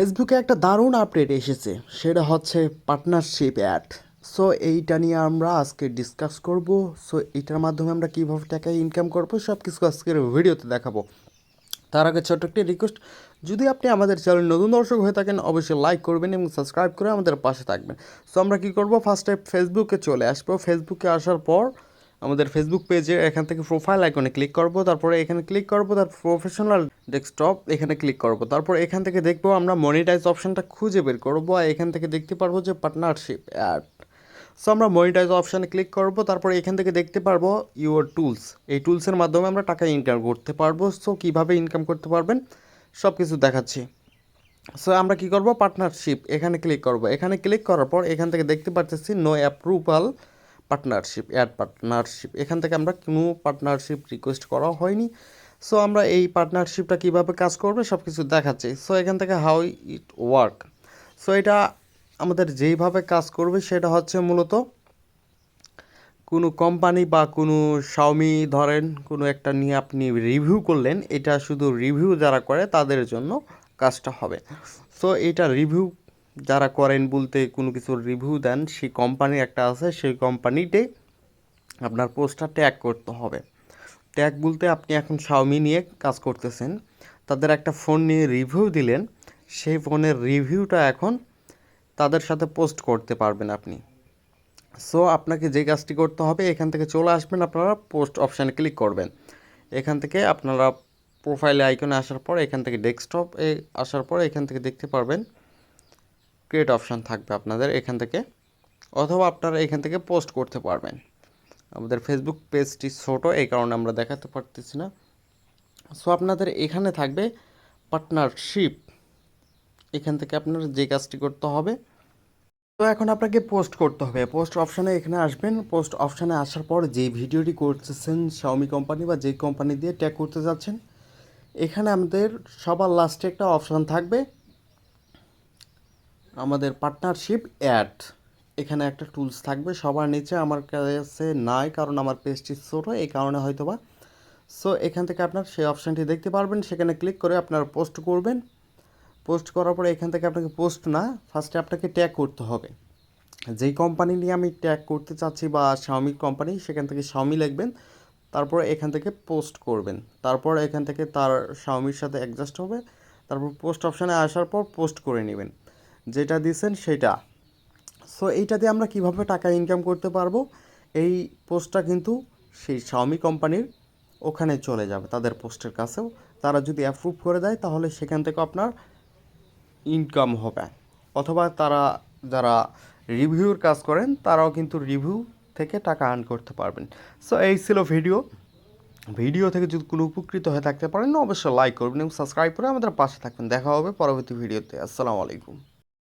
ফেসবুকে একটা দারুণ আপডেট এসেছে, সেটা হচ্ছে পার্টনারশিপ অ্যাড সো এইটা নিয়ে আমরা আজকে ডিসকাস করব। সো এইটার মাধ্যমে আমরা কীভাবে টাকা ইনকাম করব সব কিছু আজকের ভিডিওতে দেখাবো। তার আগে ছোট্ট একটি রিকোয়েস্ট যদি আপনি আমাদের চ্যানেল নতুন দর্শক হয়ে থাকেন, অবশ্যই লাইক করবেন এবং সাবস্ক্রাইব করে আমাদের পাশে থাকবেন। সো আমরা কী করব? ফার্স্টে ফেসবুকে চলে আসব। ফেসবুকে আসার পর আমাদের ফেসবুক পেজে এখান থেকে প্রোফাইল আইকনে ক্লিক করব, তারপরে এখানে ক্লিক করব তার প্রফেশনাল ডেস্কটপ এখানে ক্লিক করব, তারপর এখান থেকে দেখব আমরা মনিটাইজ অপশানটা খুঁজে বের করব আর এখান থেকে দেখতে পারব যে পার্টনারশিপ অ্যাড সো আমরা মনিটাইজ অপশানে ক্লিক করব, তারপর এখান থেকে দেখতে পারব ইউর টুলস এই টুলসের মাধ্যমে আমরা টাকা ইনকাম করতে পারব। সো কীভাবে ইনকাম করতে পারবেন? সব কিছু দেখাচ্ছি। সো আমরা কি করব? পার্টনারশিপ এখানে ক্লিক করব। এখানে ক্লিক করার পর এখান থেকে দেখতে পাচ্ছি no approval partnership ad partnership এখান থেকে আমরা কোনো পার্টনারশিপ রিকোয়েস্ট করা হয়নি। সো আমরা এই পার্টনারশিপটা কীভাবে কাজ করবে সব কিছু দেখাচ্ছি। সো এখান থেকে হাউ ইট ওয়ার্ক সো এটা আমাদের যেইভাবে কাজ করবে সেটা হচ্ছে মূলত কোনো কোম্পানি বা কোনো শাওমি ধরেন, কোনো একটা নিয়ে আপনি রিভিউ করলেন, এটা শুধু রিভিউ যারা করে তাদের জন্য কাজটা হবে। সো এটা রিভিউ যারা করেন বলতে কোনো কিছুর রিভিউ দেন, সেই কোম্পানি একটা আছে, সেই কোম্পানিতে আপনার পোস্টটা ট্যাগ করতে হবে। ট্যাগ বলতে আপনি এখন শাওমি নিয়ে কাজ করতেছেন। তাদের একটা ফোন নিয়ে রিভিউ দিলেন। সেই ফোনের রিভিউটা এখন তাদের সাথে পোস্ট করতে পারবেন আপনি। সো আপনাকে যে কাজটি করতে হবে, এখান থেকে চলে আসবেন, আপনারা পোস্ট অপশানে ক্লিক করবেন। এখান থেকে আপনারা প্রোফাইলে আইকনে আসার পর, এখান থেকে ডেস্কটপ এ আসার পর, এখান থেকে দেখতে পারবেন ক্রিয়েট অপশান থাকবে আপনাদের এখান থেকে, অথবা আপনারা এখান থেকে পোস্ট করতে পারবেন। আমাদের ফেসবুক পেজটি ছোটো, এই কারণে আমরা দেখাতে পারতেছি না। সো আপনাদের এখানে থাকবে পার্টনারশিপ এখান থেকে আপনার যে কাজটি করতে হবে, তো এখন আপনাকে পোস্ট করতে হবে। পোস্ট অপশানে এখানে আসবেন। পোস্ট অপশানে আসার পর যে ভিডিওটি করতেছেন শাওমি কোম্পানি বা যে কোম্পানি দিয়ে ট্যাগ করতে যাচ্ছেন, এখানে আমাদের সবার লাস্টে একটা অপশান থাকবে। আমাদের পার্টনারশিপ অ্যাড এখানে একটা টুলস থাকবে, সবার নিচে আমার কাছে নাই, কারণ আমার পেজটি ছোটো, এই কারণে হয়তো বা সো এখান থেকে আপনার সেই অপশানটি দেখতে পারবেন, সেখানে ক্লিক করে আপনারা পোস্ট করবেন। পোস্ট করার পরে এখান থেকে আপনাকে পোস্ট না ফার্স্টে আপনাকে ট্যাগ করতে হবে। যেই কোম্পানি নিয়ে আমি ট্যাগ করতে চাচ্ছি বা শাওমি কোম্পানি সেখান থেকে শাওমি লিখবেন, তারপর এখান থেকে পোস্ট করবেন। তারপর এখান থেকে তার শাওমির সাথে অ্যাডজাস্ট হবে, তারপর পোস্ট অপশানে আসার পর পোস্ট করে নেবেন। যেটা দিয়েছেন সেটা। সো এইটা দিয়ে আমরা কীভাবে টাকা ইনকাম করতে পারব? এই পোস্টটা কিন্তু সেই শাওমি কোম্পানির ওখানে চলে যাবে, তাদের পোস্টের কাছেও। তারা যদি অ্যাপ্রুভ করে দেয়, তাহলে সেখান থেকে আপনার ইনকাম হবে। অথবা তারা যারা রিভিউর কাজ করেন, তারাও কিন্তু রিভিউ থেকে টাকা আর্ন করতে পারবেন। সো এই ছিল ভিডিও ভিডিও থেকে যদি কোনো উপকৃত হয়ে থাকতে পারেন, অবশ্যই লাইক করবেন এবং সাবস্ক্রাইব করে আমাদের পাশে থাকবেন। দেখা হবে পরবর্তী ভিডিওতে আসসালামু আলাইকুম।